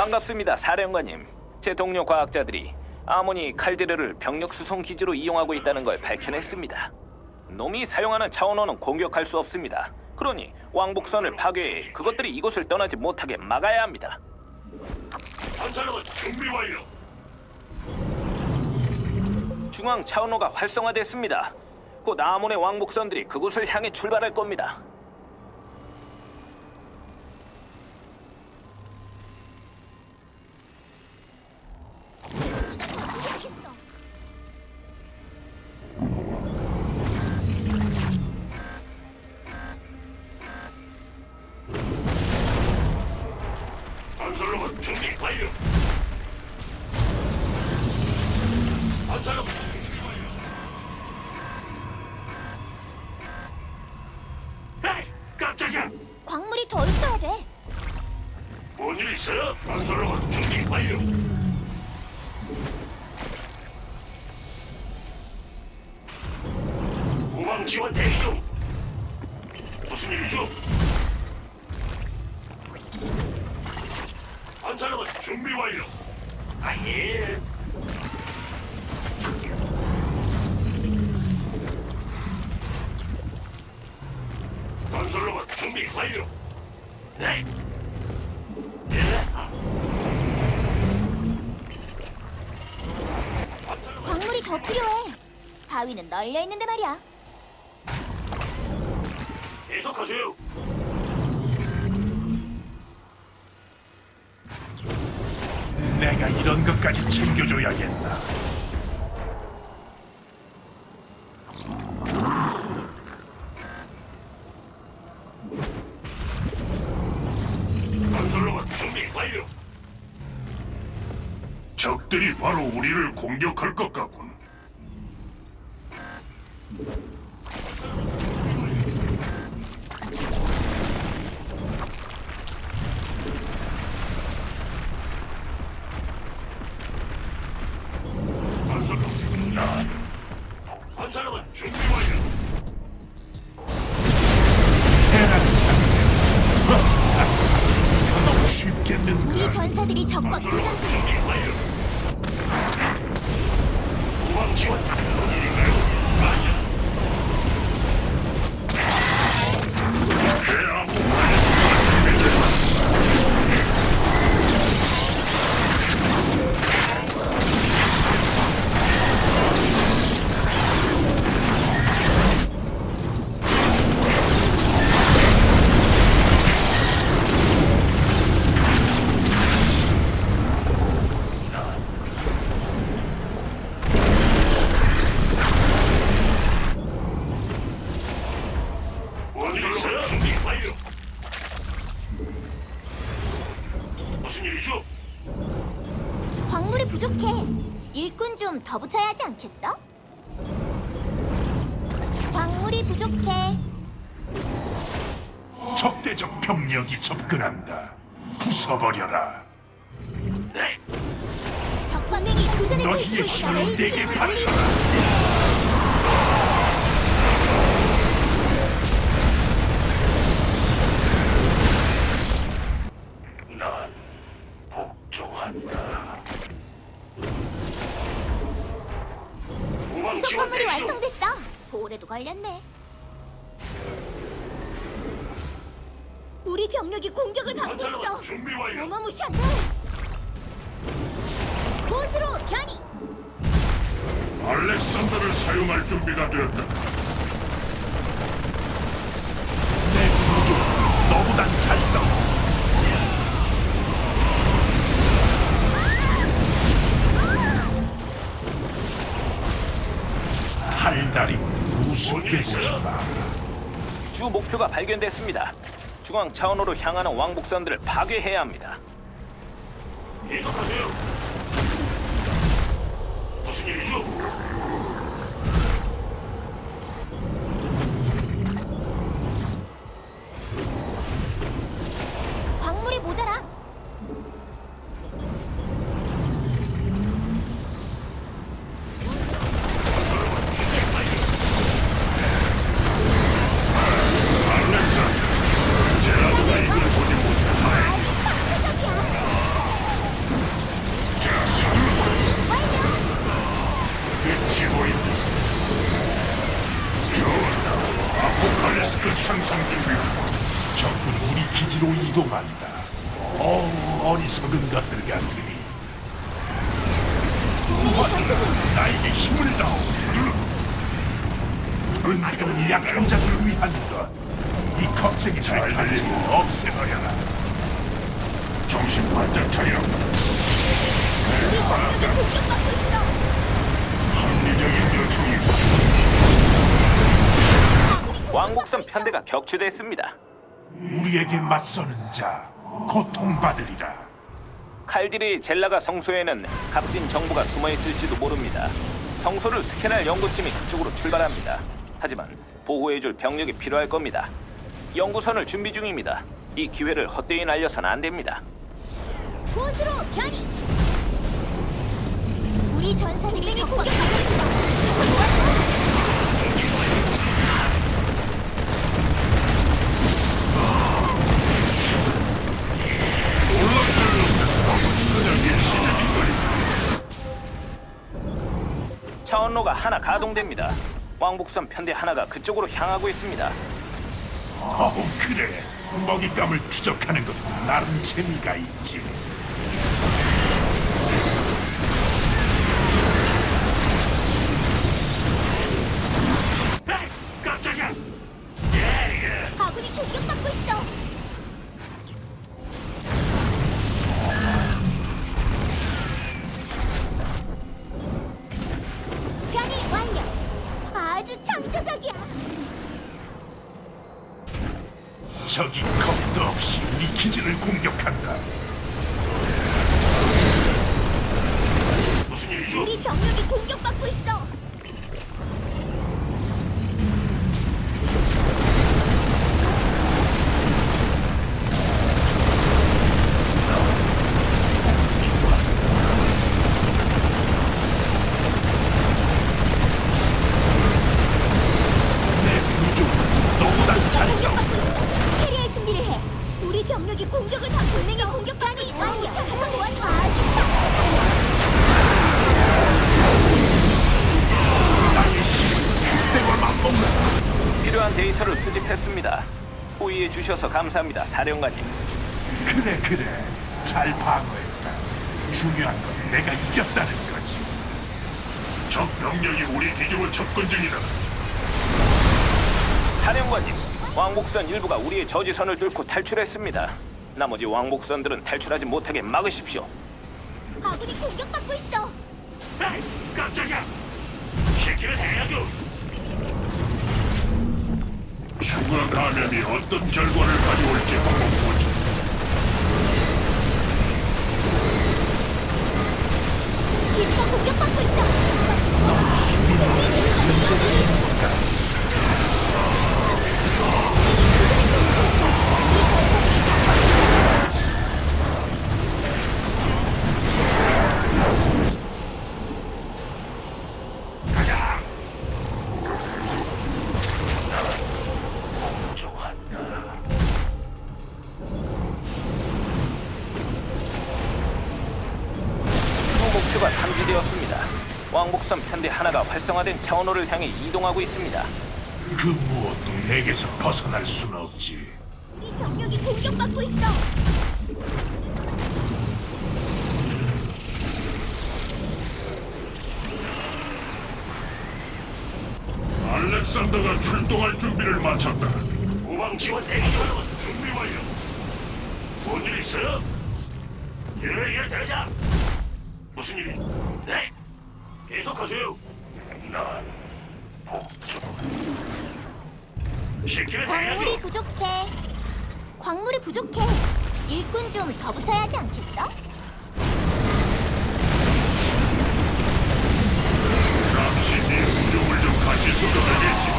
반갑습니다, 사령관님. 제 동료 과학자들이 아모니 칼데르를 병력 수송 기지로 이용하고 있다는 걸 밝혀냈습니다. 놈이 사용하는 차원호는 공격할 수 없습니다. 그러니 왕복선을 파괴해 그것들이 이곳을 떠나지 못하게 막아야 합니다. 건설로봇 준비 완료. 중앙 차원호가 활성화됐습니다. 곧 아몬의 왕복선들이 그곳을 향해 출발할 겁니다. 에이, 깜짝이야. 광물이 더 있어야 돼. 뭔일 있어요? 건설로봇 준비 완료. 광물이 더 필요해. 바위는 널려 있는데 말이야. 계속하세요. 내가 이런 것까지 챙겨줘야겠다. 건설로봇 준비 완료. 적들이 바로 우리를 공격할 것 같군. 좀 더 붙여야 하지 않겠어? 광물이 부족해. 적대적 병력이 접근한다. 부숴버려라. 네. 적관명이 교전을 너희의. 힘을 내게 바쳐라. 걸렸네. 우리 병력이 공격을 받고 있어. 건설로봇 준비 완료. 어마무시한데. 보스로 변이. 알렉산더를 사용할 준비가 되었다. 내 구조 너보단 잘 싸워. 보지 마. 주 목표가 발견됐습니다. 중앙 차원호로 향하는 왕복선들을 파괴해야 합니다. 계속하세요. 무슨 일이죠? 없애버려라. 정신 바짝 차려. 합리적인 요청이 아군이 왕복선 공격받고 있어. 편대가 격추됐습니다. 우리에게 맞서는 자 고통받으리라. 칼디리 젤라가 성소에는 값진 정보가 숨어 있을지도 모릅니다. 성소를 스캔할 연구팀이 그쪽으로 출발합니다. 하지만 보호해줄 병력이 필요할 겁니다. 연구선을 준비 중입니다. 이 기회를 헛되이 날려선 안 됩니다. 곳으로 변이. 우리 전사들이 있어. 차원로가 하나 가동됩니다. 왕복선 편대 하나가 그쪽으로 향하고 있습니다. 어우 그래 먹잇감을 추적하는 것도 나름 재미가 있지. 적이 사령관님. 그래 그래 잘 방어했다. 중요한 건 내가 이겼다는 거지. 적 병력이 우리 기지로 접근 중이다. 사령관님, 왕복선 일부가 우리의 저지선을 뚫고 탈출했습니다. 나머지 왕복선들은 탈출하지 못하게 막으십시오. 아군이 공격받고 있어. 에이, 깜짝이야. 시키를 해야죠. 추가 감염이 어떤 결과를 가져올지 한번 보자. 기지가 공격받고 있어. 차원호를 향해 이동하고 있습니다. 그 무엇도 내게서 벗어날 순 없지. 우리 병력이 공격받고 있어. 알렉산더가 출동할 준비를 마쳤다. 우방 지원 대기 중. 준비 완료. 뭔일 있어요? 예예 대장. 무슨 일이? 네. 계속하세요. 시키면 광물이 해야죠. 부족해. 광물이 부족해. 일꾼 좀 더 붙여야 하지 않겠어? 잠시 네 우정을 좀 같이 쏟아내겠지.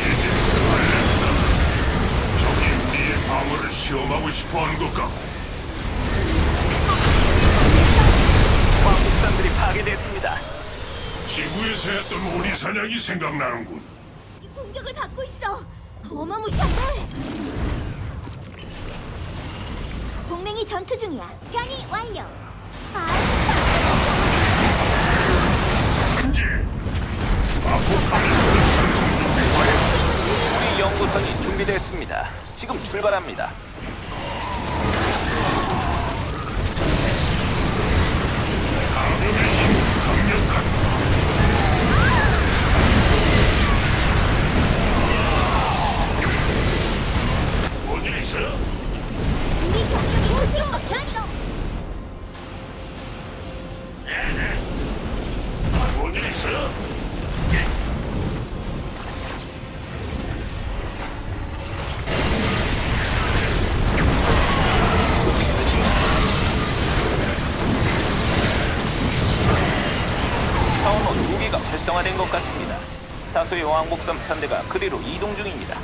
이제 알렉산더. 적이 우리의 방어를 시험하고 싶어하는 것 같고. 왕복선들이 파괴됐습니다. 지구에서 했던 오리 사냥이 생각나는군. 이 공격을 받고 있어. 어마무시한데. 동맹이 전투 중이야. 변이 완료. 아주 이제 아포칼리스를 상승 준비 완료. 우리 연구선이 준비됐습니다. 지금 출발합니다. 감염의 차원호 두 개가 활성화된 것 같습니다. 다수의 왕복선 편대가 그리로 이동 중입니다.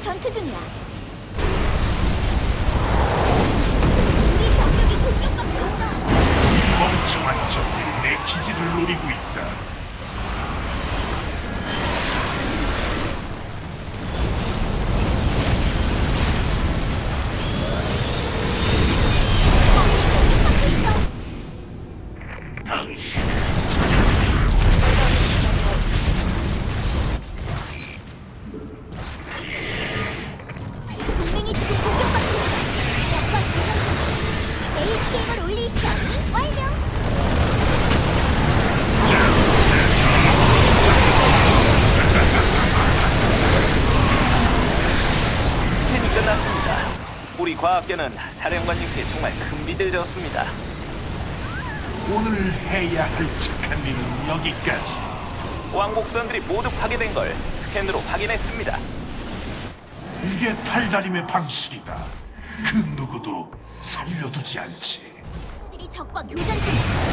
전투 중이야. 과학계는 사령관님께 정말 큰 빚을 졌습니다. 오늘 해야 할 착한 일은 여기까지. 왕복선들이 모두 파괴된 걸 스캔으로 확인했습니다. 이게 탈다림의 방식이다. 그 누구도 살려두지 않지. 적과 교전 중.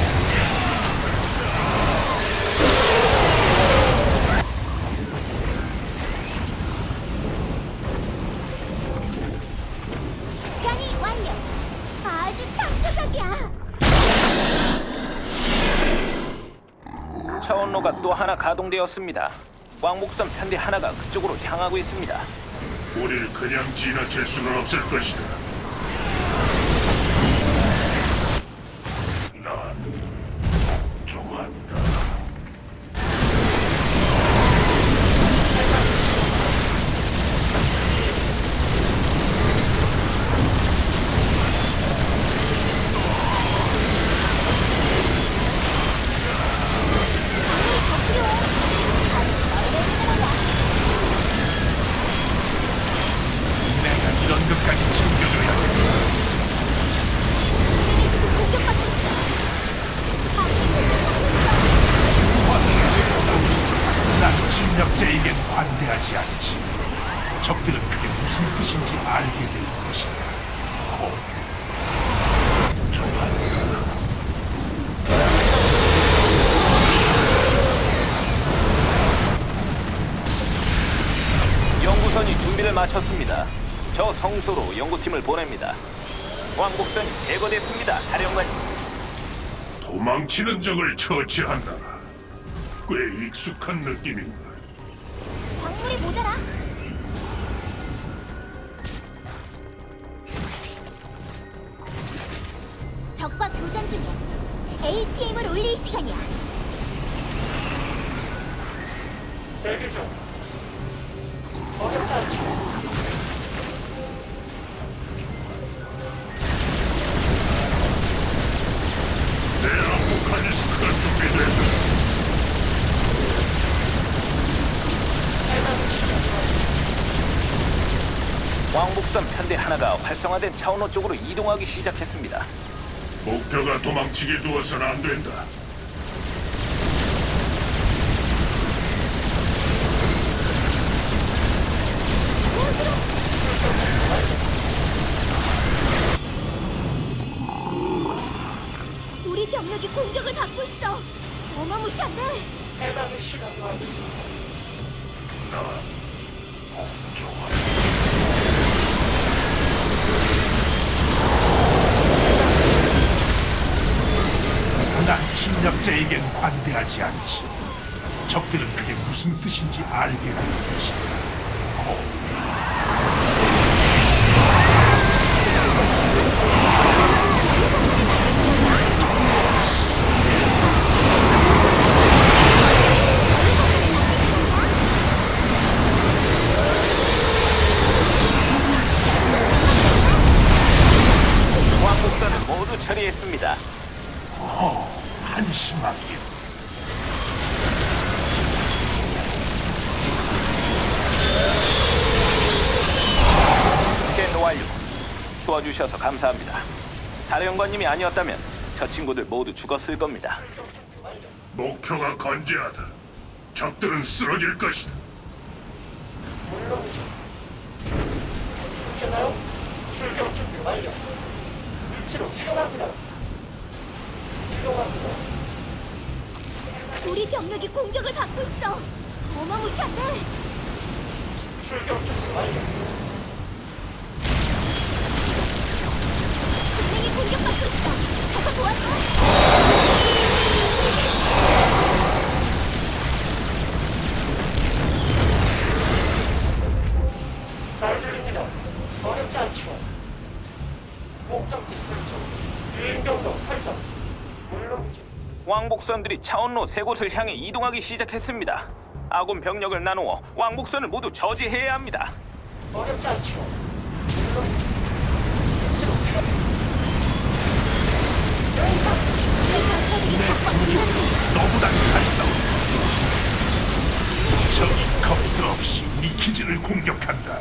또 하나 가동되었습니다. 왕복선 편대 하나가 그쪽으로 향하고 있습니다. 우릴 그냥 지나칠 수는 없을 것이다. 무슨 뜻인지 알게 될 것이다. 곧 연구선이 준비를 마쳤습니다. 저 성소로 연구팀을 보냅니다. 왕복선이 제거됐습니다. 사령관님. 도망치는 적을 처치한다. 꽤 익숙한 느낌인가. 광물이 모자라. 적과 교전 중이야. ATM을 올릴 시간이야. 내 아포칼리스크가 준비된다. 왕복선 편대 하나가 활성화된 차원호 쪽으로 이동하기 시작했습니다. 목표가 도망치게 두어서는 안 된다. 무슨 뜻인지 알게 될 것이다. 감사합니다. 사령관님이 아니었다면 저 친구들 모두 죽었을 겁니다. 목표가 건재하다. 적들은 쓰러질 것이다. 우리 병력이 공격을 받고 있어. 어마무시한데. 동맹이 공격받고 있어. 가서 도와줘. 잘 들립니다. 어렵지 않죠. 목적지 설정, 유인 경로 설정. 물론이죠. 왕복선들이 차원로 세 곳을 향해 이동하기 시작했습니다. 아군 병력을 나누어 왕복선을 모두 저지해야 합니다. 어렵지 않죠. 너보다 잘 싸운다. 적이 겁도 없이 기지를 공격한다.